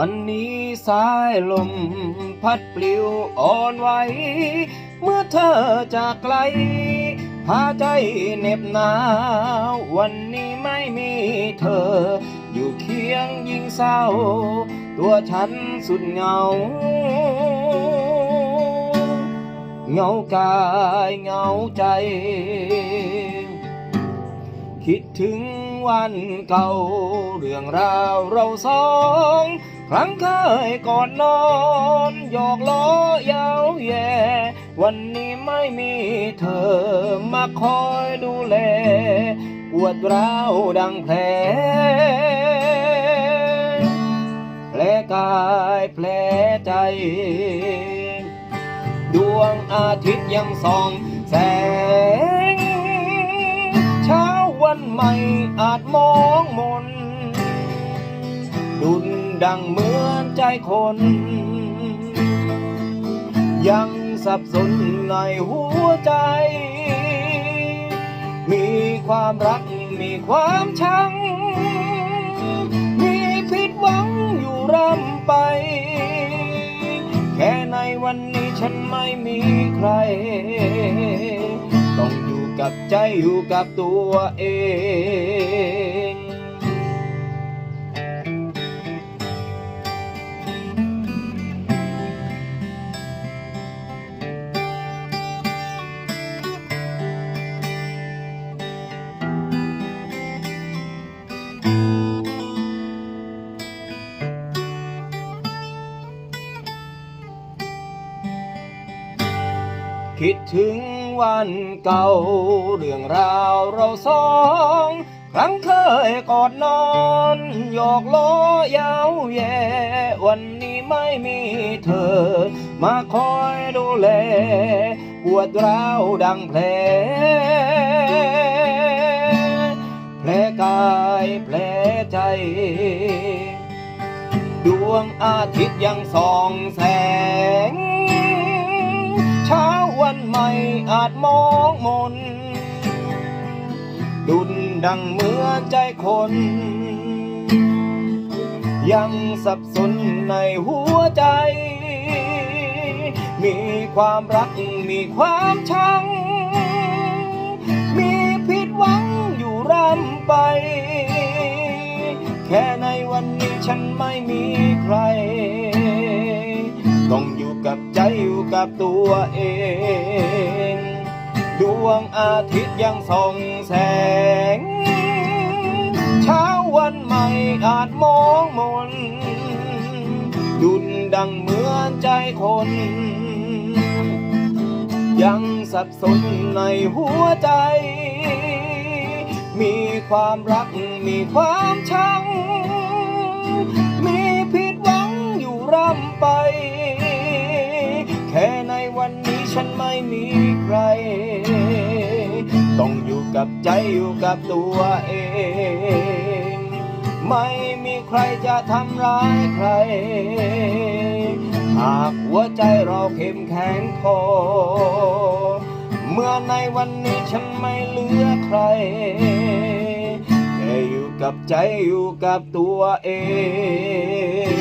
วันนี้สายลมพัดปลิวอ่อนไหว เมื่อเธอจากไกลพาใจเหน็บหนาว วันนี้ไม่มีเธอ อยู่เคียงยิ่งเศร้า ตัวฉันสุดเหงา เหงากายเหงาใจ คิดถึงวันเก่า เรื่องราวเราสอง ครั้งเคยก่อนนอนหยอกล้อเย้าแย่วันนี้ไม่มีเธอมาคอยดูแลปวดร้าวดังแผลแผลกายแผลใจ ดวงอาทิตย์ยังส่องแสง เช้าวันใหม่อาจมองมนดุน ดังเหมือนใจคน ยังสับสนในหัวใจ มีความรักมีความชัง มีผิดหวังอยู่ร่ำไป แค่ในวันนี้ฉันไม่มีใคร ต้องอยู่กับใจอยู่กับตัวเอง คิดถึงวันเก่า เรื่องราวเราสอง ครั้งเคยกอดนอนหยอกล้อย้าแย่วันนี้ไม่มีเธอ มาคอยดูแลปวดร้าวดังแผลแผลกายแผลใจดวงอาทิตย์ยังส่องแสง วันใหม่อาจมองมน ดุนดังเมื่อใจคน ยังสับสนในหัวใจ มีความรักมีความชัง มีผิดหวังอยู่ร่ำไป แค่ในวันนี้ฉันไม่มีใคร อยู่กับตัวเอง ดวงอาทิตย์ยังส่องแสง เช้าวันใหม่อาจมองมน ดุนดังเหมือนใจคน ยังสับสนในหัวใจ มีความรักมีความชังมี มีใคร ต้องอยู่กับใจอยู่กับตัวเอง ไม่มีใครจะทำร้ายใคร หากหัวใจเราเข้มแข็งพอ เมื่อในวันนี้ฉันไม่เหลือใครแค่อยู่กับใจอยู่กับตัวเอง